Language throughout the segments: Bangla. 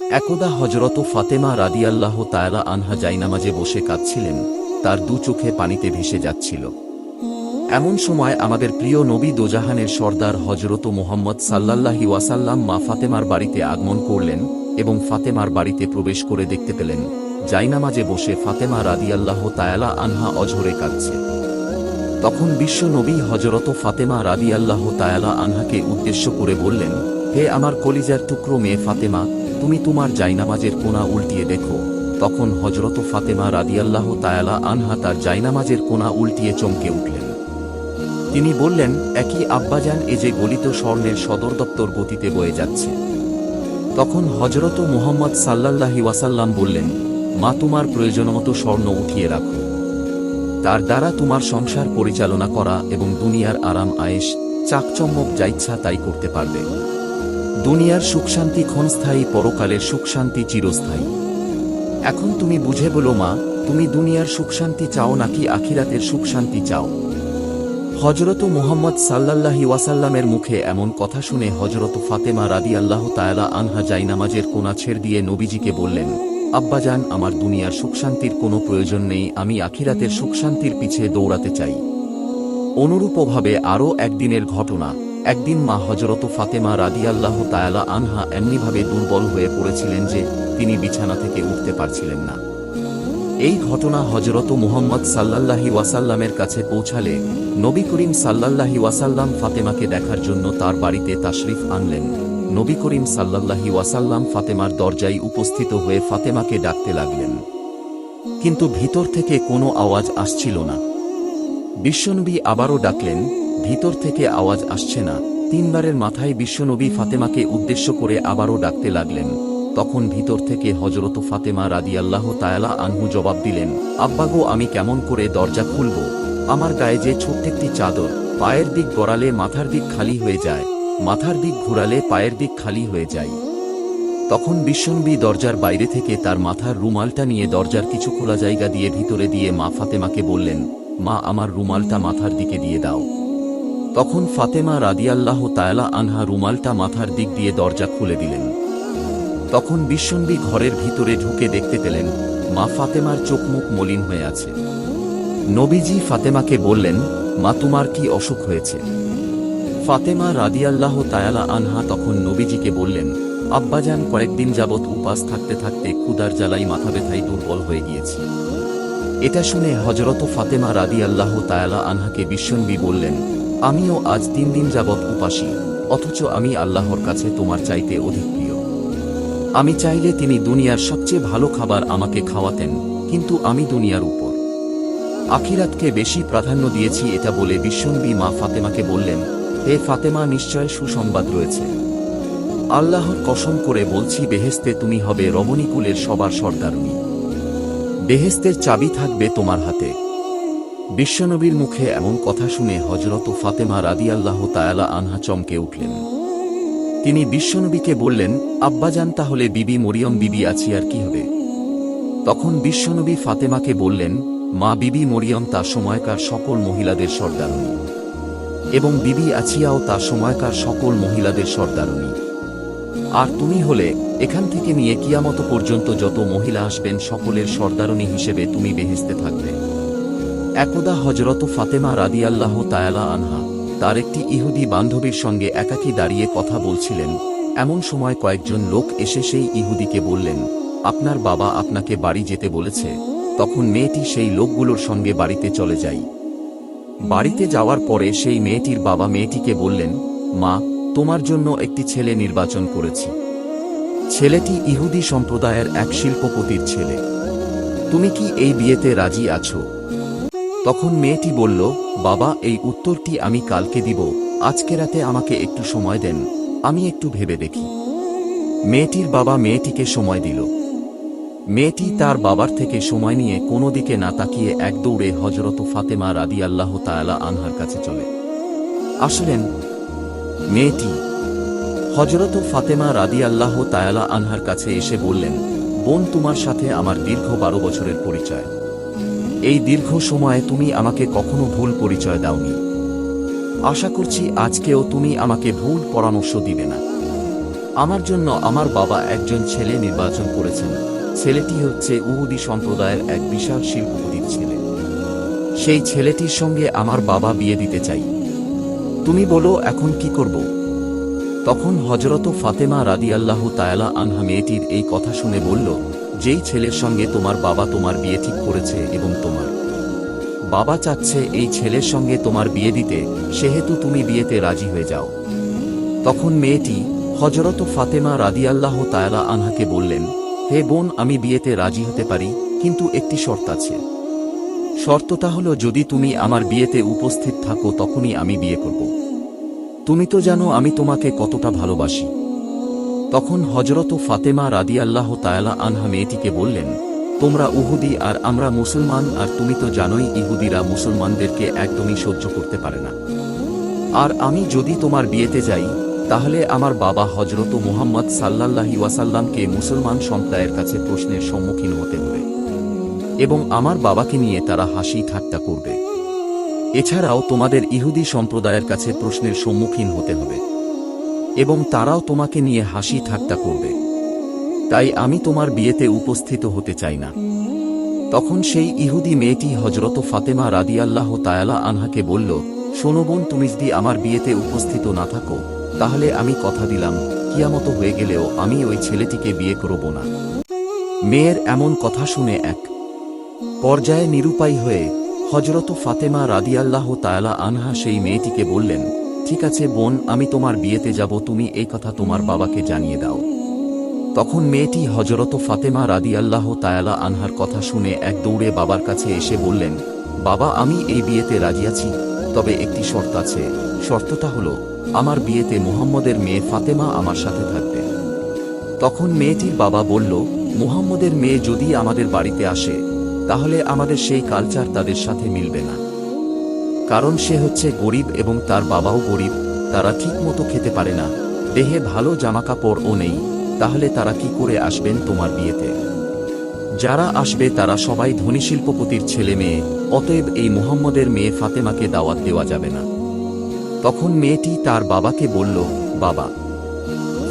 একদা হজরত ফাতেমা রাদিয়াল্লাহ তায়ালা আনহা জাইনামাজে বসে কাঁদছিলেন। তার দু চোখে পানিতে ভেসে যাচ্ছিল। এমন সময় আমাদের প্রিয় নবী দোজাহানের সর্দার হজরত মোহাম্মদ সাল্লাল্লাহি ওয়াসাল্লাম মা ফাতেমার বাড়িতে আগমন করলেন এবং ফাতেমার বাড়িতে প্রবেশ করে দেখতে পেলেন, জাইনামাজে বসে ফাতেমা রাদিয়াল্লাহ তায়ালা আনহা অঝরে কাঁদছে। তখন বিশ্ব নবী হজরত ফাতেমা রাদিয়াল্লাহ তায়ালা আনহাকে উদ্দেশ্য করে বললেন, হে আমার কলিজার টুকরো মেয়ে ফাতেমা তুমি তোমার জাইনামাজের কোনা উল্টিয়ে দেখো। তখন হজরত ফাতেমা রাদিয়াল্লাহ তায়ালা আনহা তার জাইনামাজের কোনা উল্টিয়ে চমকে উঠলেন। তিনি বললেন, একই আব্বাজান এ যে গলিত স্বর্ণের সদর দপ্তর গতিতে বয়ে যাচ্ছে। তখন হজরত মুহাম্মদ সাল্লাল্লাহি ওয়াসাল্লাম বললেন, মা, তোমার প্রয়োজনমতো স্বর্ণ উঠিয়ে রাখো। তার দ্বারা তোমার সংসার পরিচালনা করা এবং দুনিয়ার আরাম আয়েশ চাকচম্মক যা ইচ্ছা তাই করতে পারবে। দুনিয়ার সুখশান্তি ক্ষণস্থায়ী পরকালের সুখশান্তি চিরস্থায়ী। এখন তুমি বুঝে বলো মা, তুমি দুনিয়ার সুখশান্তি চাও নাকি আখিরাতের সুখশান্তি চাও? হজরত মুহাম্মদ সাল্লাল্লাহি ওয়াসাল্লামের মুখে এমন কথা শুনে হজরত ফাতেমা রাদি আল্লাহ তায়ালা আনহা জাইনামাজের কোনা ছেড় দিয়ে নবীজিকে বললেন, আব্বাজান, আমার দুনিয়ার সুখশান্তির কোনো প্রয়োজন নেই, আমি আখিরাতের সুখশান্তির পিছে দৌড়াতে চাই। অনুরূপভাবে আরও একদিনের ঘটনা। একদিন মা হজরত ফাতেমা রাদিয়াল্লাহ তায়ালা আনহা এমনিভাবে দুর্বল হয়ে পড়েছিলেন যে তিনি বিছানা থেকে উঠতে পারছিলেন না। এই ঘটনা হজরত মুহাম্মদ সাল্লাল্লাহি ওয়াসাল্লামের কাছে পৌঁছালে নবী করিম সাল্লাল্লাহি ওয়াসাল্লাম ফাতেমাকে দেখার জন্য তার বাড়িতে তাশরিফ আনলেন। নবী করিম সাল্লাল্লাহি ওয়াসাল্লাম ফাতেমার দরজায় উপস্থিত হয়ে ফাতেমাকে ডাকতে লাগলেন। কিন্তু ভিতর থেকে কোনো আওয়াজ আসছিল না। বিশ্বনবী আবারও ডাকলেন ভিতর থেকে আওয়াজ আসছে না। তিনবারের মাথায় বিশ্বনবী ফাতেমাকে উদ্দেশ্য করে আবারও ডাকতে লাগলেন। তখন ভিতর থেকে হজরত ফাতেমা রাদিয়াল্লাহ তায়ালা আনহু জবাব দিলেন আব্বাগো আমি কেমন করে দরজা খুলব? আমার গায়ে যে ছোট্ট একটি চাদর, পায়ের দিক গড়ালে মাথার দিক খালি হয়ে যায়। মাথার দিক ঘুরালে পায়ের দিক খালি হয়ে যায়। তখন বিশ্বনবী দরজার বাইরে থেকে তার মাথার রুমালটা নিয়ে দরজার কিছু খোলা জায়গা দিয়ে ভিতরে দিয়ে মা ফাতেমাকে বললেন, মা, আমার রুমালটা মাথার দিকে দিয়ে দাও। তখন ফাতেমা রাদিয়াল্লাহ তায়ালা আনহা রুমালটা মাথার দিক দিয়ে দরজা খুলে দিলেন। তখন বিশ্বনবী ঘরের ভিতরে ঢুকে দেখতে পেলেন, মা ফাতেমার চোখ মুখ মলিন হয়ে আছে। নবীজি ফাতেমাকে বললেন, মা, তোমার কি অসুখ হয়েছে? ফাতেমা রাদিয়াল্লাহ তায়ালা আনহা তখন নবীজিকে বললেন, আব্বাজান, কয়েকদিন যাবৎ উপাস থাকতে থাকতে ক্ষুদার জ্বালাই মাথা ব্যথায় দুর্বল হয়ে গিয়েছে। এটা শুনে হজরত ফাতেমা রাদিয়াল্লাহ তায়ালা আনহাকে বিশ্বনবী বললেন আমিও আজ তিন দিন যাবৎ উপাসী, অথচ আমি আল্লাহর কাছে তোমার চাইতে অধিক প্রিয়। আমি চাইলে তিনি দুনিয়ার সবচেয়ে ভালো খাবার আমাকে খাওয়াতেন, কিন্তু আমি দুনিয়ার উপর। আখিরাতকে বেশি প্রাধান্য দিয়েছি এটা বলে বিশ্বনবী মা ফাতেমাকে বললেন, হে ফাতেমা, নিশ্চয় সুসংবাদ রয়েছে। আল্লাহর কসম করে বলছি বেহেস্তে তুমি হবে রমণীকুলের সবার সর্দারণী। বেহেস্তের চাবি থাকবে তোমার হাতে। বিশ্বনবীর মুখে এমন কথা শুনে হজরত ফাতেমা রাদিয়াল্লাহ তায়ালা আনহা চমকে উঠলেন। তিনি বিশ্বনবীকে বললেন, আব্বাজান, তাহলে বিবি মরিয়ম বিবি আছি, আর কি হবে? তখন বিশ্বনবী ফাতেমাকে বললেন, মা বিবি মরিয়ম, তা সময়কার সকল মহিলাদের সর্দারণী। এবং বিবি আছিয়াও, তা সময়কার সকল মহিলাদের সর্দারণী। আর তুমি হলে, এখান থেকে নিয়ে কিয়ামত পর্যন্ত যত মহিলা আসবেন, সকলের সর্দারণী হিসেবে তুমি বেহেস্তে থাকবে। একদা হজরত ফাতেমা রাদিয়াল্লাহ তায়ালা আনহা তার একটি ইহুদি বান্ধবীর সঙ্গে একাকী দাঁড়িয়ে কথা বলছিলেন। এমন সময় কয়েকজন লোক এসে সেই ইহুদিকে বললেন, আপনার বাবা আপনাকে বাড়ি যেতে বলেছে। তখন মেয়েটি সেই লোকগুলোর সঙ্গে বাড়িতে চলে যাই বাড়িতে যাওয়ার পরে সেই মেয়েটির বাবা মেয়েটিকে বললেন, মা, তোমার জন্য একটি ছেলে নির্বাচন করেছি। ছেলেটি ইহুদি সম্প্রদায়ের এক শিল্পপতির ছেলে। তুমি কি এই বিয়েতে রাজি আছো? তখন মেয়েটি বলল, বাবা, এই উত্তরটি আমি কালকে দিব। আজকে রাতে আমাকে একটু সময় দেন। আমি একটু ভেবে দেখি। মেয়েটির বাবা মেয়েটিকে সময় দিল। মেয়েটি তার বাবার থেকে সময় নিয়ে কোনো দিকে না তাকিয়ে এক দৌড়ে হজরত ফাতেমা রাদি আল্লাহ তায়ালা আনহার কাছে চলে। আসলেন, মেয়েটি হজরত ফাতেমা রাদি আল্লাহ তায়ালা আনহার কাছে এসে বললেন, বোন, তোমার সাথে আমার দীর্ঘ বারো বছরের পরিচয়। এই দীর্ঘ সময়ে তুমি আমাকে কখনো ভুল পরিচয় দাওনি। আশা করছি আজকেও তুমি আমাকে ভুল পরামর্শ দিবে না। আমার জন্য আমার বাবা একজন ছেলে নির্বাচন করেছেন। ছেলেটি হচ্ছে উহুদি সম্প্রদায়ের এক বিশাল শিল্পপতির ছেলে। সেই ছেলেটির সঙ্গে আমার বাবা বিয়ে দিতে চাই। তুমি বলো, এখন কি করব? তখন হজরত ফাতেমা রাদিয়াল্লাহু তায়ালা আনহা মেয়েটির এই কথা শুনে বলল যেই ছেলের সঙ্গে তোমার বাবা তোমার বিয়ে ঠিক করেছে এবং তোমার বাবা চাচ্ছে এই ছেলের সঙ্গে তোমার বিয়ে দিতে, সেহেতু তুমি বিয়েতে রাজি হয়ে যাও। তখন মেয়েটি হজরত ফাতেমা রাদিয়াল্লাহ তায়ালা আনহাকে বললেন, হে বোন, আমি বিয়েতে রাজি হতে পারি, কিন্তু একটি শর্ত আছে। শর্তটা হলো, যদি তুমি আমার বিয়েতে উপস্থিত থাকো, তখনই আমি বিয়ে করব। তুমি তো জানো আমি তোমাকে কতটা ভালোবাসি। তখন হজরত ফাতেমা রাদিয়াল্লাহ তায়ালা আনহা মেয়েটিকে বললেন, তোমরা উহুদি আর আমরা মুসলমান, আর তুমি তো জানোই ইহুদিরা মুসলমানদেরকে একদমই সহ্য করতে পারে না। আর আমি যদি তোমার বিয়েতে যাই, তাহলে আমার বাবা হজরত মুহাম্মদ সাল্লাল্লাহি ওয়াসাল্লামকে মুসলমান সম্প্রদায়ের কাছে প্রশ্নের সম্মুখীন হতে হবে এবং আমার বাবাকে নিয়ে তারা হাসি ঠাট্টা করবে। এছাড়াও তোমাদের ইহুদি সম্প্রদায়ের কাছে প্রশ্নের সম্মুখীন হতে হবে। এবং তারাও তোমাকে নিয়ে হাসি ঠাট্টা করবে। তাই আমি তোমার বিয়েতে উপস্থিত হতে চাই না। তখন সেই ইহুদি মেয়েটি হজরত ফাতেমা রাদিয়াল্লাহ তায়ালা আনহাকে বলল, শোনো বোন, তুমি যদি আমার বিয়েতে উপস্থিত না থাকো, তাহলে আমি কথা দিলাম, কিয়ামত হয়ে গেলেও আমি ওই ছেলেটিকে বিয়ে করব না। মেয়ের এমন কথা শুনে এক পর্যায়ে নিরুপায় হয়ে হজরত ফাতেমা রাদিয়াল্লাহ তায়ালা আনহা সেই মেয়েটিকে বললেন ঠিক আছে বোন, আমি তোমার বিয়েতে যাব, তুমি এই কথা তোমার বাবাকে জানিয়ে দাও। তখন মেয়েটি হজরত ফাতেমা রাদিয়াল্লাহ তায়ালা আনহার কথা শুনে এক দৌড়ে বাবার কাছে এসে বললেন, বাবা, আমি এই বিয়েতে রাজি আছি, তবে একটি শর্ত আছে। শর্তটা হলো, আমার বিয়েতে মুহাম্মদের মেয়ে ফাতেমা আমার সাথে থাকবে। তখন মেয়েটির বাবা বলল, মুহাম্মদের মেয়ে যদি আমাদের বাড়িতে আসে, তাহলে আমাদের সেই কালচার তাদের সাথে মিলবে না। কারণ সে হচ্ছে গরিব এবং তার বাবাও গরিব, তারা ঠিকমতো খেতে পারে না। দেহে ভালো জামাকাপড়ও নেই, তাহলে তারা কি করে আসবেন তোমার বিয়েতে? যারা আসবে তারা সবাই ধনী শিল্পপতির ছেলে মেয়ে, অতএব এই মুহাম্মদের মেয়ে ফাতেমাকে দাওয়াত দেওয়া যাবে না। তখন মেয়েটি তার বাবাকে বলল, বাবা,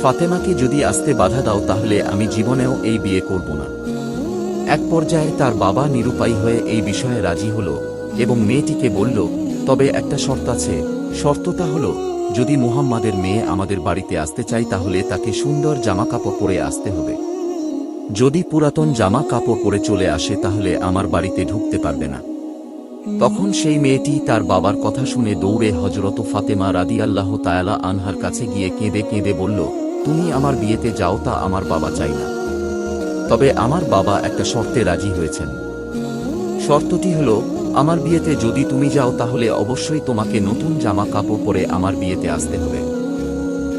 ফাতেমাকে যদি আসতে বাধা দাও তাহলে আমি জীবনেও এই বিয়ে করব না। এক পর্যায়ে তার বাবা নিরুপায় হয়ে এই বিষয়ে রাজি হল এবং মেয়েটিকে বলল তবে একটা শর্ত আছে। শর্তটা হলো, যদি মুহাম্মাদের মেয়ে আমাদের বাড়িতে আসতে চাই তাহলে তাকে সুন্দর জামা কাপড় পরে আসতে হবে। যদি পুরাতন জামা কাপড় পরে চলে আসে তাহলে আমার বাড়িতে ঢুকতে পারবে না। তখন সেই মেয়েটি তার বাবার কথা শুনে দৌড়ে হজরত ফাতেমা রাদি আল্লাহ তায়ালা আনহার কাছে গিয়ে কেঁদে কেঁদে বলল, তুমি আমার বিয়েতে যাও তা আমার বাবা চাই না। তবে আমার বাবা একটা শর্তে রাজি হয়েছেন। শর্তটি হলো আমার বিয়েতে যদি তুমি যাও তাহলে অবশ্যই তোমাকে নতুন জামা কাপড় পরে আমার বিয়েতে আসতে হবে।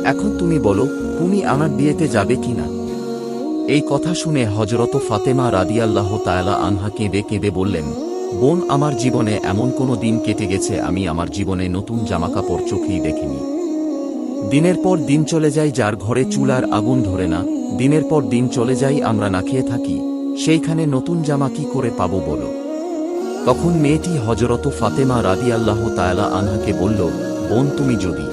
এখন তুমি বলো তুমি আমার বিয়েতে যাবে কি না এই কথা শুনে হজরত ফাতেমা রাদিয়াল্লাহ তায়ালা আনহা কেঁদে কেঁদে বললেন, বোন, আমার জীবনে এমন কোনো দিন কেটে গেছে, আমি আমার জীবনে নতুন জামাকাপড় চোখেই দেখিনি। দিনের পর দিন চলে যায় যার ঘরে চুলার আগুন ধরে না, দিনের পর দিন চলে যাই আমরা না খেয়ে থাকি, সেইখানে নতুন জামা কি করে পাবো বলো? তখন মেয়েটি হজরত ফাতেমা রাদি আল্লাহ তায়ালা আনহাকে বলল, বোন, তুমি যদি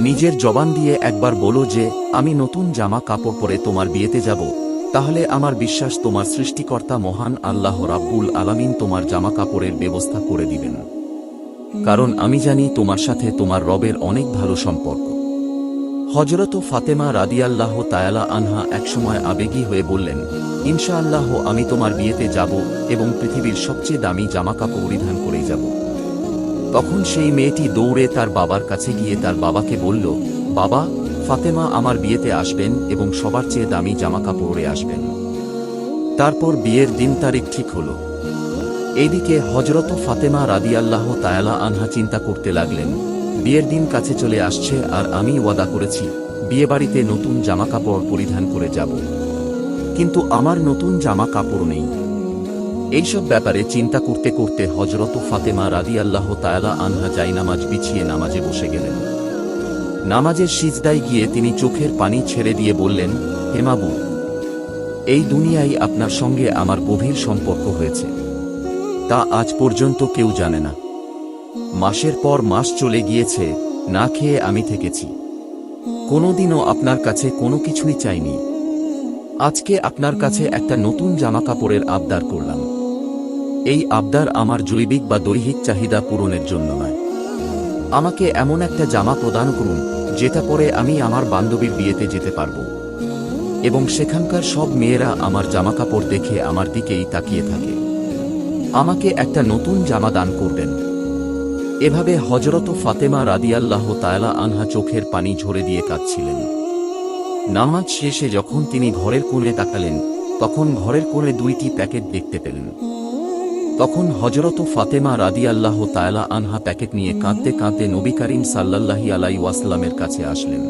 নিজের জবান দিয়ে একবার বলো যে, আমি নতুন জামা কাপড় পরে তোমার বিয়েতে যাব, তাহলে আমার বিশ্বাস তোমার সৃষ্টিকর্তা মহান আল্লাহ রাব্বুল আলামিন তোমার জামা কাপড়ের ব্যবস্থা করে দিবেন। কারণ আমি জানি তোমার সাথে তোমার রবের অনেক ভালো সম্পর্ক। হজরত ফাতেমা রাদিয়াল্লাহ তায়ালা আনহা একসময় আবেগী হয়ে বললেন, ইনশাআল্লাহ আমি তোমার বিয়েতে যাব এবং পৃথিবীর সবচেয়ে দামি জামাকাপড় পরিধান করেই যাব। তখন সেই মেয়েটি দৌড়ে তার বাবার কাছে গিয়ে তার বাবাকে বলল, বাবা, ফাতেমা আমার বিয়েতে আসবেন এবং সবার চেয়ে দামি জামাকাপড় আসবেন। তারপর বিয়ের দিন তারিখ ঠিক হলো। এইদিকে হজরত ফাতেমা রাদিয়াল্লাহ তায়ালা আনহা চিন্তা করতে লাগলেন বিয়ের দিন কাছে চলে আসছে আর আমি ওয়াদা করেছি বিয়ে বাড়িতে নতুন জামা কাপড় পরিধান করে যাব। কিন্তু আমার নতুন জামা কাপড় নেই। এইসব ব্যাপারে চিন্তা করতে করতে হজরত ফাতেমা রাদি আল্লাহ তায়ালা আনহা জাইনামাজ বিছিয়ে নামাজে বসে গেলেন। নামাজের সিজদায় গিয়ে তিনি চোখের পানি ছেড়ে দিয়ে বললেন হেমাবু এই দুনিয়ায় আপনার সঙ্গে আমার গভীর সম্পর্ক হয়েছে। তা আজ পর্যন্ত কেউ জানে না। মাসের পর মাস চলে গিয়েছে, না খেয়ে আমি থেকেছি। কোনোদিনও আপনার কাছে কোনো কিছুই চাইনি। আজকে আপনার কাছে একটা নতুন জামা কাপড়ের আবদার করলাম। এই আবদার আমার জৈবিক বা দৈহিক চাহিদা পূরণের জন্য নয়। আমাকে এমন একটা জামা প্রদান করুন, যেটা পরে আমি আমার বান্ধবীর বিয়েতে যেতে পারব। এবং সেখানকার সব মেয়েরা আমার জামা কাপড় দেখে আমার দিকেই তাকিয়ে থাকে। আমাকে একটা নতুন জামা দান করবেন। এভাবে হজরত ফাতেমা রাদিয়াল্লাহ তায়লা আনহা চোখের পানি ঝরে দিয়ে কাঁদছিলেন। নামাজ শেষে যখন তিনি ঘরের কোণে তাকালেন, তখন ঘরের কোণে দুইটি প্যাকেট দেখতে পেলেন। তখন হজরত ফাতেমা রাদিয়াল্লাহ তায়লা আনহা প্যাকেট নিয়ে কাঁদতে কাঁদতে নবী করিম সাল্লাল্লাহি আলাই ওয়াসলামের কাছে আসলেন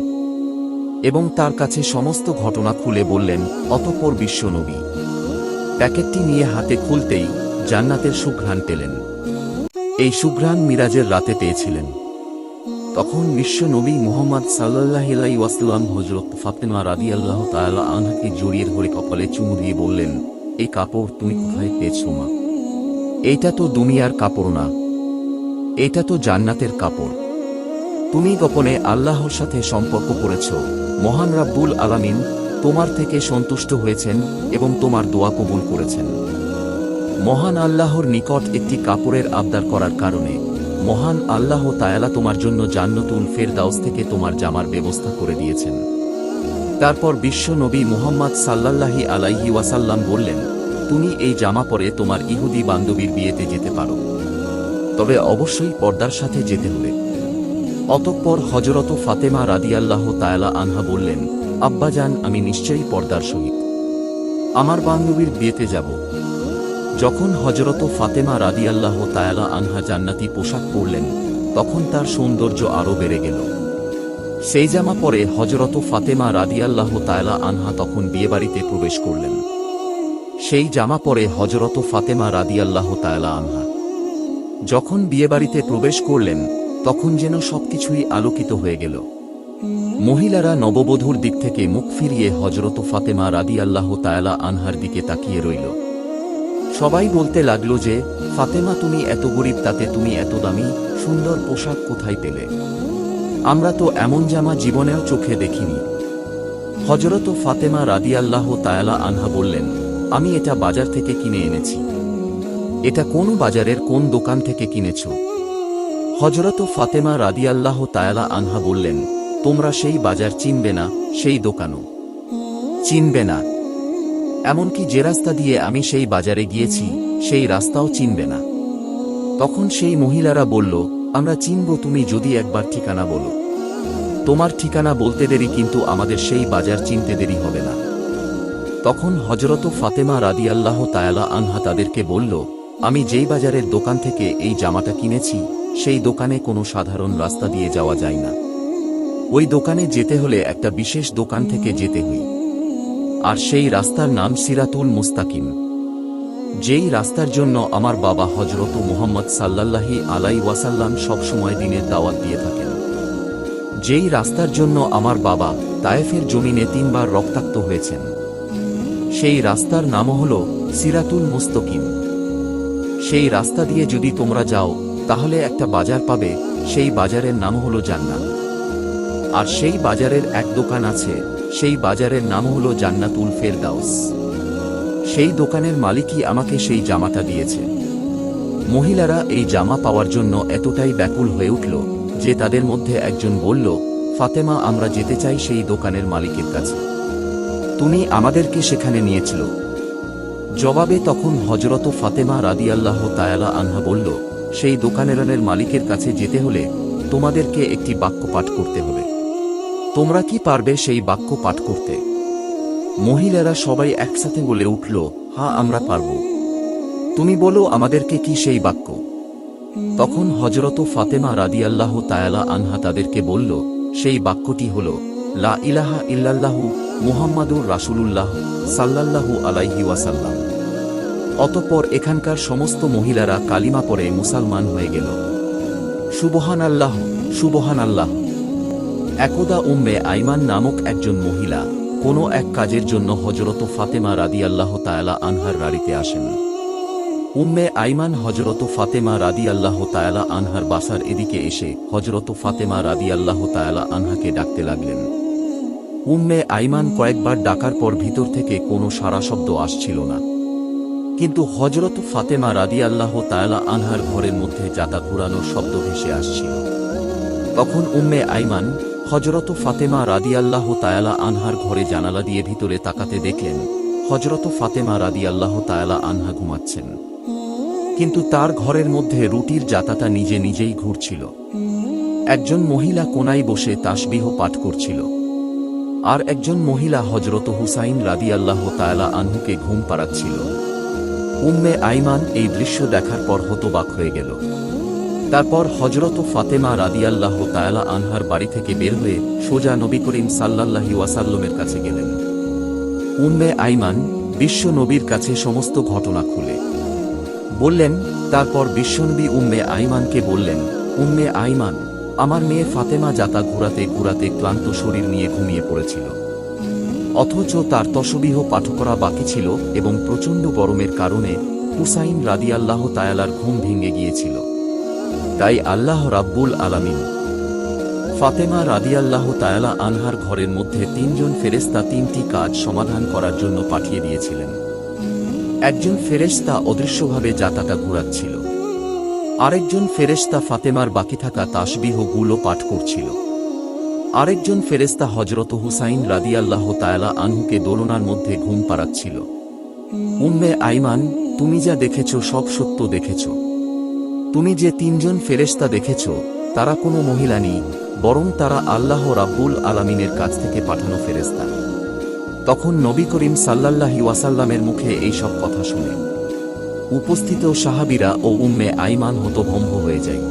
এবং তার কাছে সমস্ত ঘটনা খুলে বললেন, অতঃপর বিশ্ব নবী। প্যাকেটটি নিয়ে হাতে খুলতেই জান্নাতের সুঘ্রাণ পেলেন। এই সুঘ্রাণ মিরাজের রাতে পেয়েছিলেন। তখন বিশ্ব নবী মোহাম্মদ সাল্লাহ ওয়াসাল্লাম হজরত ফাতেমা রাদি আল্লাহ তাআলা আনহাকে জড়িয়ে ধরে কপালে চুমু দিয়ে বললেন, এই কাপড় তুমি কোথায় পেয়েছ মা? এইটা তো দুনিয়ার কাপড় না। এটা তো জান্নাতের কাপড়। তুমি গোপনে আল্লাহর সাথে সম্পর্ক করেছ। মহান রাব্বুল আলামিন তোমার থেকে সন্তুষ্ট হয়েছেন এবং তোমার দোয়া কবুল করেছেন। মহান আল্লাহর নিকট একটি কাপড়ের আবদার করার কারণে, মহান আল্লাহ তায়ালা তোমার জন্য জান্নতুল ফেরদাউস থেকে তোমার জামার ব্যবস্থা করে দিয়েছেন। তারপর বিশ্ব নবী মুহাম্মদ সাল্লাল্লাহি আলাইহি ওয়াসাল্লাম বললেন, তুমি এই জামা পরে তোমার ইহুদি বান্ধবীর বিয়েতে যেতে পারো। তবে অবশ্যই পর্দার সাথে যেতে হবে। অতঃপর হজরত ফাতেমা রাদিয়াল্লাহ তায়ালা আনহা বললেন, আব্বাজান, আমি নিশ্চয়ই পর্দার সহিত। আমার বান্ধবীর বিয়েতে যাব। যখন হজরত ফাতেমা রাদিয়াল্লাহ তায়ালা আনহা জান্নাতি পোশাক পরলেন, তখন তার সৌন্দর্য আরও বেড়ে গেল। সেই জামা পরে হজরত ফাতেমা রাদিয়াল্লাহ তায়ালা আনহা তখন বিয়েবাড়িতে প্রবেশ করলেন। সেই জামা পরে হজরত ফাতেমা রাদিয়াল্লাহ তায়ালা আনহা। যখন বিয়েবাড়িতে প্রবেশ করলেন, তখন যেন সবকিছুই আলোকিত হয়ে গেল। মহিলারা নববধূর দিক থেকে মুখ ফিরিয়ে হজরত ফাতেমা রাদিয়াল্লাহ তায়ালা আনহার দিকে তাকিয়ে রইল। সবাই বলতে লাগল যে, ফাতেমা, তুমি এত গরিব, তাতে তুমি এত দামি, সুন্দর পোশাক কোথায় পেলে? আমরা তো এমন জামা জীবনেও চোখে দেখিনি। হজরত ফাতেমা রাদিয়াল্লাহ তায়ালা আনহা বললেন, আমি এটা বাজার থেকে কিনে এনেছি। এটা কোন বাজারের, কোন দোকান থেকে কিনেছ? হজরত ফাতেমা রাদিয়াল্লাহ তায়ালা আনহা বললেন, তোমরা সেই বাজার চিনবে না, সেই দোকানও। চিনবে না। এমনকি যে রাস্তা দিয়ে আমি সেই বাজারে গিয়েছি, সেই রাস্তাও চিনবে না। তখন সেই মহিলারা বলল, আমরা চিনব তুমি যদি একবার ঠিকানা বলো। তোমার ঠিকানা বলতে দেরি কিন্তু আমাদের সেই বাজার চিনতে দেরি হবে না। তখন হজরত ফাতেমা রাদি আল্লাহ তায়ালা আনহা তাদেরকে বলল, আমি যেই বাজারের দোকান থেকে এই জামাটা কিনেছি, সেই দোকানে কোনো সাধারণ রাস্তা দিয়ে যাওয়া যায় না। ওই দোকানে যেতে হলে একটা বিশেষ দোকান থেকে যেতে হই। আর সেই রাস্তার নাম সিরাতুল মুস্তাকিম। যেই রাস্তার জন্য আমার বাবা হজরত মুহাম্মদ সাল্লাল্লাহি আলাই ওয়াসাল্লাম সবসময় দিনের দাওয়াত দিয়ে থাকেন। যেই রাস্তার জন্য আমার বাবা তায়েফের জমিনে তিনবার রক্তাক্ত হয়েছেন। সেই রাস্তার নাম হল সিরাতুল মুস্তকিম। সেই রাস্তা দিয়ে যদি তোমরা যাও, তাহলে একটা বাজার পাবে, সেই বাজারের নাম হল জান্নাত। আর সেই বাজারের এক দোকান আছে সেই বাজারের নাম হল জান্নাতুল ফেরদাউস। সেই দোকানের মালিকই আমাকে সেই জামাটা দিয়েছে। মহিলারা এই জামা পাওয়ার জন্য এতটাই ব্যাকুল হয়ে উঠল যে তাদের মধ্যে একজন বলল, ফাতেমা, আমরা যেতে চাই সেই দোকানের মালিকের কাছে। তুমি আমাদেরকে সেখানে নিয়েছিল। জবাবে তখন হজরত ফাতেমা রাদিয়াল্লাহ তায়ালা আনহা বলল, সেই দোকানের মালিকের কাছে যেতে হলে তোমাদেরকে একটি বাক্য পাঠ করতে হবে। তোমরা কি পারবে সেই বাক্য পাঠ করতে? মহিলারা সবাই একসাথে বলে উঠল, হা, আমরা পারব। তুমি বলো, আমাদেরকে কি সেই বাক্য? তখন হজরত ফাতেমা রাদিয়াল্লাহ তায়ালা আনহা তাদেরকে বলল, সেই বাক্যটি হল, লা ইলাহা ইল্লাল্লাহু মুহাম্মাদুর রাসূলুল্লাহ সাল্লাল্লাহু আলাইহি ওয়াসাল্লাম। অতঃপর এখানকার সমস্ত মহিলারা কালিমা পরে মুসলমান হয়ে গেল। সুবহান আল্লাহ সুবহান আল্লাহ একদা উম্মে আইমান নামক একজন মহিলা কোনো এক কাজের জন্য হজরত ফাতেমা রাদিয়াল্লাহ তায়ালা আনহার রাড়িতে আসেন। উম্মে আইমান হজরত ফাতেমা রাদি আল্লাহ তায়ালা আনহার বাসার এদিকে এসে হজরত ফাতেমা রাদি আল্লাহ তায়ালা আনহাকে ডাকতে লাগলেন। উম্মে আইমান কয়েকবার ডাকার পর ভিতর থেকে কোনো সারা শব্দ আসছিল না। কিন্তু হজরত ফাতেমা রাদি আল্লাহ তায়ালা আনহার ঘরের মধ্যে জাতা ঘুরানোর শব্দ ভেসে আসছিল। তখন উম্মে আইমান হজরত ফাতেমা রাদি আল্লাহ তায়ালা আনহার ঘরে জানালা দিয়ে ভিতরে তাকাতে দেখলেন হজরত ফাতেমা রাদি আল্লাহ তায়ালা আনহা ঘুমাচ্ছেন। কিন্তু তার ঘরের মধ্যে রুটির জাতাটা নিজে নিজেই ঘুরছিল। একজন মহিলা কোনায় বসে তাসবিহ পাঠ করছিল। আর একজন মহিলা হজরত হুসাইন রাদি আল্লাহ তায়ালা আনহুকে ঘুম পাড়াচ্ছিল। উম্মে আইমান এই দৃশ্য দেখার পর হতবাক হয়ে গেল। তারপর হজরত ফাতেমা রাদিয়াল্লাহ তায়ালা আনহার বাড়ি থেকে বের হয়ে সোজা নবী করিম সাল্লাল্লাহি ওয়াসাল্লামের কাছে গেলেন। উম্মে আইমান বিশ্ব নবীর কাছে সমস্ত ঘটনা খুলে। বললেন, তারপর বিশ্বনবী উম্মে আইমানকে বললেন, উম্মে আইমান, আমার মেয়ে ফাতেমা যাতা ঘুরাতে ঘুরাতে ক্লান্ত শরীর নিয়ে ঘুমিয়ে পড়েছিল। অথচ তার তসবিহ পাঠ করা বাকি ছিল এবং প্রচণ্ড গরমের কারণে হুসাইন রাদিয়াল্লাহ তায়ালার ঘুম ভেঙে গিয়েছিল। তাই আল্লাহ রাব্বুল আলামিন ফাতেমা রাদিয়াল্লাহ তায়ালা আনহার ঘরের মধ্যে তিনজন ফেরেস্তা তিনটি কাজ সমাধান করার জন্য পাঠিয়ে দিয়েছিলেন। একজন ফেরেস্তা অদৃশ্যভাবে জাতাটা ঘুরাচ্ছিল। আরেকজন ফেরেস্তা ফাতেমার বাকি থাকা তাসবিহগুলো পাঠ করছিল। আরেকজন ফেরেস্তা হজরত হুসাইন রাদিয়াল্লাহ তায়ালা আনহুকে দোলনার মধ্যে ঘুম পাড়াচ্ছিল। উম্মে আইমান, তুমি যা দেখেছ সব সত্য দেখেছ। তুমি যে তিনজন ফেরেস্তা দেখেছ, তারা কোনো মহিলা নেই, বরং তারা আল্লাহ রাব্বুল আলামিনের কাছ থেকে পাঠানো ফেরেস্তা তখন নবী করিম সাল্লাল্লাহি ওয়াসাল্লামের মুখে এই সব কথা শুনে। উপস্থিত সাহাবিরা ও উম্মে আইমান হতভম্ব হয়ে যায়।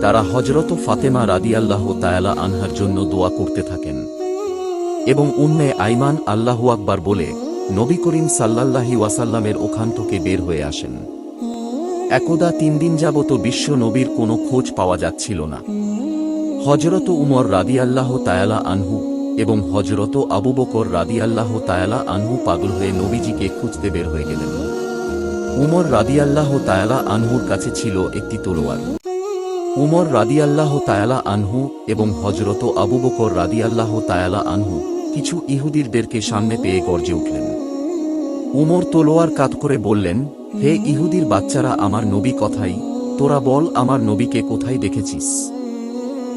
তারা হজরত ফাতেমা রাদিয়াল্লাহ তায়ালা আনহার জন্য দোয়া করতে থাকেন। এবং উম্মে আইমান আল্লাহু আকবার বলে, নবী করিম সাল্লাল্লাহি ওয়াসাল্লামের ওখান থেকে বের হয়ে আসেন। একদা তিন দিন যাবত বিশ্ব নবীর কোনো খোঁজ পাওয়া যাচ্ছিল না। হজরত উমর রাদিয়াল্লাহ তায়ালা আনহু এবং হজরত আবু বকর রাদিয়াল্লাহ তায়ালা আনহু পাগল হয়ে নবীজিকে খুঁজতে বের হয়ে গেলেন। উমর রাদিয়াল্লাহ তায়ালা আনহুর কাছে ছিল একটি তলোয়ার। উমর রাদিয়াল্লাহ তায়ালা আনহু এবং হজরত আবু বকর রাদিয়াল্লাহ তায়ালা আনহু কিছু ইহুদিরদেরকে সামনে পেয়ে গর্জে উঠলেন। উমর তলোয়ার কাত করে বললেন হে ইহুদির বাচ্চারা, আমার নবী কথাই। তোরা বল, আমার নবীকে কোথায় দেখেছিস?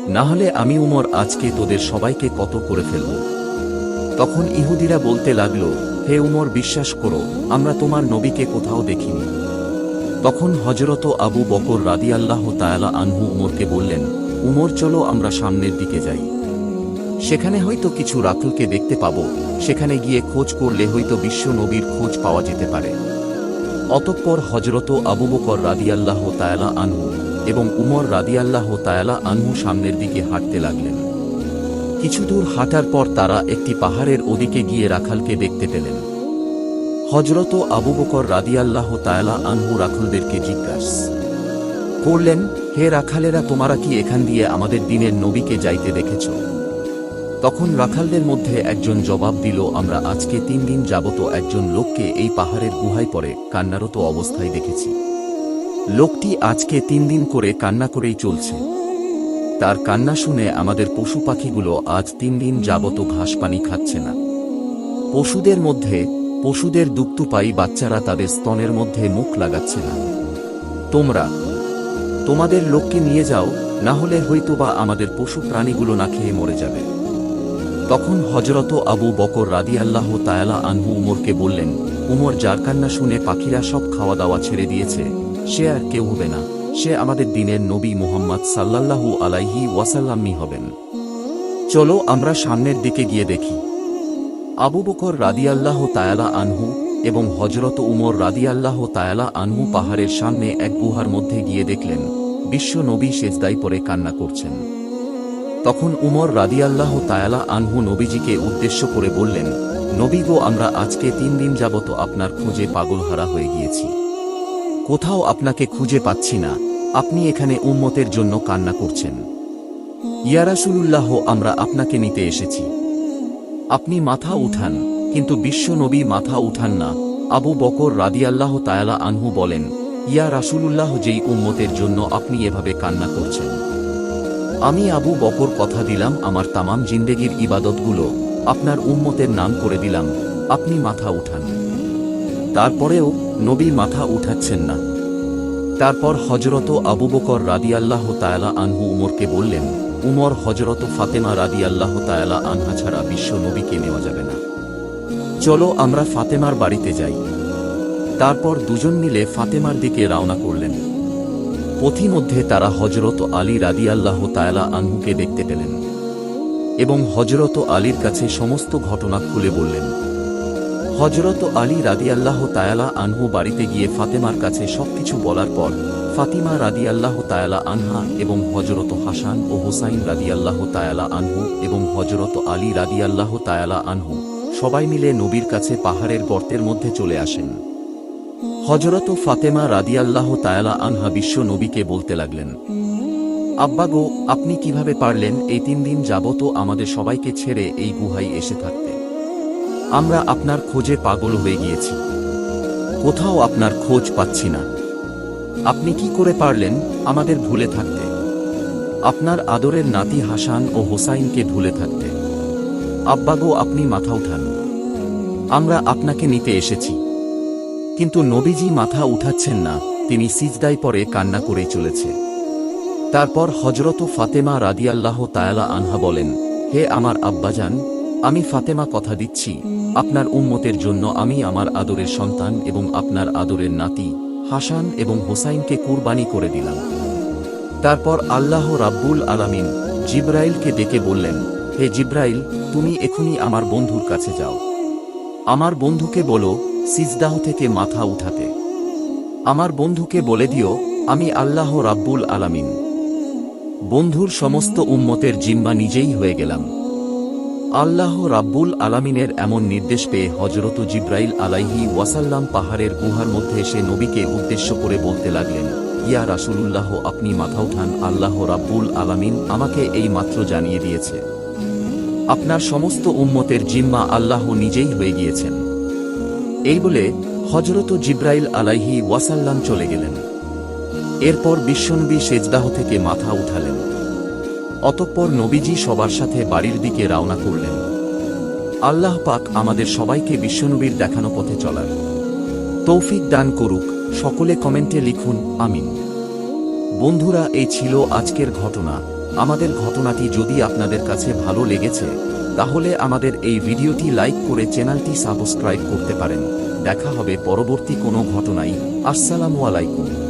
না হলে আমি উমর আজকে তোদের সবাইকে কত করে ফেলব? তখন ইহুদিরা বলতে লাগল, হে উমর, বিশ্বাস করো, আমরা তোমার নবীকে কোথাও দেখিনি। তখন হজরত আবু বকর রাদিয়াল্লাহ তায়ালা আনহু উমরকে বললেন, উমর, চলো আমরা সামনের দিকে যাই। সেখানে হয়তো কিছু রাতুলকে দেখতে পাব, সেখানে গিয়ে খোঁজ করলে হয়তো বিশ্ব নবীর খোঁজ পাওয়া যেতে পারে। অতঃপর হজরত আবু বকর রাদিয়াল্লাহ তায়ালা আনহু এবং উমর রাদিয়াল্লাহ তায়ালা আনহু সামনের দিকে হাঁটতে লাগলেন। কিছু দূর হাঁটার পর তারা একটি পাহাড়ের ওদিকে গিয়ে রাখালকে দেখতে পেলেন। হজরত আবু বকর রাদিয়াল্লাহ তায়ালা আনহু রাখালদেরকে জিজ্ঞাস করলেন, হে রাখালেরা, তোমারা কি এখান দিয়ে আমাদের দিনের নবীকে যাইতে দেখেছ? তখন রাখালদের মধ্যে একজন জবাব দিল, আমরা আজকে তিন দিন যাবত একজন লোককে এই পাহাড়ের গুহায় পড়ে কান্নারত অবস্থায় দেখেছি। লোকটি আজকে তিন দিন করে কান্না করেই চলছে। তার কান্না শুনে আমাদের পশু পাখিগুলো আজ তিন দিন যাবত ঘাস পানি খাচ্ছে না। পশুদের মধ্যে, পশুদের দুক্তুপাই বাচ্চারা তাদের স্তনের মধ্যে মুখ লাগাচ্ছে না। তোমরা, তোমাদের লোককে নিয়ে যাও, না হলে হয়তোবা আমাদের পশু প্রাণীগুলো না খেয়ে মরে যাবে। তখন হজরত আবু বকর রাদিয়াল্লাহ তায়ালা আনহু উমরকে বললেন, উমর যার কান্না শুনে পাখিরা সব খাওয়া দাওয়া ছেড়ে দিয়েছে, সে আর কেউ হবে না। সে আমাদের দিনের নবী মোহাম্মদ সাল্লাল্লাহু আলাইহি ওয়াসাল্লাম্মি হবেন। চলো আমরা সামনের দিকে গিয়ে দেখি। আবু বকর রাদিয়াল্লাহ তায়ালা আনহু এবং হজরত উমর রাদিয়াল্লাহ তায়ালা আনহু পাহাড়ের সামনে এক গুহার মধ্যে গিয়ে দেখলেন, বিশ্ব নবী সেজদাই পরে কান্না করছেন। তখন উমর রাদিয়াল্লাহ তায়ালা আনহু নবীজিকে উদ্দেশ্য করে বললেন, নবী গো, আমরা আজকে তিন দিন যাবত আপনার খোঁজে পাগলহারা হয়ে গিয়েছি। কোথাও আপনাকে খুঁজে পাচ্ছি না। আপনি এখানে উম্মতের জন্য কান্না করছেন। ইয়ারাসুলুল্লাহ আমরা আপনাকে নিতে এসেছি। আপনি মাথা উঠান, কিন্তু বিশ্ব নবী মাথা উঠান না। আবু বকর রাদিয়াল্লাহ তায়ালা আনহু বলেন, ইয়া রাসূলুল্লাহ, যেই উম্মতের জন্য আপনি এভাবে কান্না করছেন। আমি আবু বকর কথা দিলাম, আমার তামাম জিন্দেগির ইবাদতগুলো আপনার উম্মতের নাম করে দিলাম, আপনি মাথা উঠান। তারপরেও নবী মাথা উঠাচ্ছেন না। তারপর হজরত আবু বকর রাদিয়াল্লাহ তায়ালা আনহু উমরকে বললেন, উমর হজরত ফাতেমা রাদিয়াল্লাহ তায়ালা আনহা ছাড়া বিশ্ব নবীকে নেওয়া যাবে না। চলো আমরা ফাতেমার বাড়িতে যাই। তারপর দুজন মিলে ফাতেমার দিকে রওনা করলেন। পথিমধ্যে তারা হজরত আলী রাদিয়াল্লাহ তায়ালা আনহুকে দেখতে পেলেন এবং হজরত আলীর কাছে সমস্ত ঘটনা খুলে বললেন। হজরত আলী রাদিয়াল্লাহ তায়ালা আনহু বাড়িতে গিয়ে ফাতেমার কাছে সবকিছু বলার পর ফাতিমা রাদিয়াল্লাহ তায়ালা আনহা এবং হজরত হাসান ও হোসাইন রাদিয়াল্লাহ তায়ালা আনহু এবং হজরত আলী রাদিয়াল্লাহ তায়ালা আনহু সবাই মিলে নবীর কাছে পাহাড়ের গর্তের মধ্যে চলে আসেন। হজরত ফাতেমা রাদিয়াল্লাহ তায়ালা আনহা বিশ্ব নবীকে বলতে লাগলেন, আব্বা গো, আপনি কীভাবে পারলেন এই তিন দিন যাবত আমাদের সবাইকে ছেড়ে এই গুহায় এসে থাকতে? আমরা আপনার খোঁজে পাগল হয়ে গিয়েছি। কোথাও আপনার খোঁজ পাচ্ছি না। আপনি কি করে পারলেন আমাদের ভুলে থাকতে? আপনার আদরের নাতি হাসান ও হোসাইনকে ভুলে থাকতে। আব্বাগো আপনি মাথা উঠান। আমরা আপনাকে নিতে এসেছি। কিন্তু নবীজি মাথা উঠাচ্ছেন না, তিনি সিজদায় পরে কান্না করে চলেছে। তারপর হজরত ফাতেমা রাদিয়াল্লাহ তায়ালা আনহা বলেন, হে আমার আব্বাজান, আমি ফাতেমা কথা দিচ্ছি, আপনার উম্মতের জন্য আমি আমার আদরের সন্তান এবং আপনার আদরের নাতি, হাসান এবং হোসাইনকে কুরবানি করে দিলাম। তারপর আল্লাহ রাব্বুল আলামিন জিব্রাইলকে ডেকে বললেন, হে জিব্রাইল, তুমি এখনই আমার বন্ধুর কাছে যাও। আমার বন্ধুকে বলো সিজদাহ থেকে মাথা উঠাতে। আমার বন্ধুকে বলে দিও, আমি আল্লাহ রাব্বুল আলামিন। বন্ধুর সমস্ত উম্মতের জিম্মা নিজেই হয়ে গেলাম। আল্লাহ রাব্বুল আলামিনের এমন নির্দেশ পেয়ে হজরত জিব্রাইল আলাইহি ওয়াসাল্লাম পাহাড়ের গুহার মধ্যে এসে নবীকে উদ্দেশ্য করে বলতে লাগলেন, ইয়া রাসূলুল্লাহ, আপনি মাথা উঠান, আল্লাহ রাব্বুল আলামিন আমাকে এই মাত্র জানিয়ে দিয়েছে। আপনার সমস্ত উম্মতের জিম্মা আল্লাহ নিজেই হয়ে গিয়েছেন। এই বলে হজরত জিব্রাইল আলাইহি ওয়াসাল্লাম চলে গেলেন। এরপর বিশ্বনবী সেজদাহ থেকে মাথা উঠালেন। অতঃপর নবীজি সবার সাথে বাড়ির দিকে রওনা করলেন। আল্লাহ পাক আমাদের সবাইকে বিশ্বনবীর দেখানো পথে চলার তৌফিক দান করুক, সকলে কমেন্টে লিখুন, আমিন। বন্ধুরা, এই ছিল আজকের ঘটনা। আমাদের ঘটনাটি যদি আপনাদের কাছে ভালো লেগেছে তাহলে আমাদের এই ভিডিওটি লাইক করে চ্যানেলটি সাবস্ক্রাইব করতে পারেন। দেখা হবে পরবর্তী কোনো ঘটনায়। আসসালামু আলাইকুম।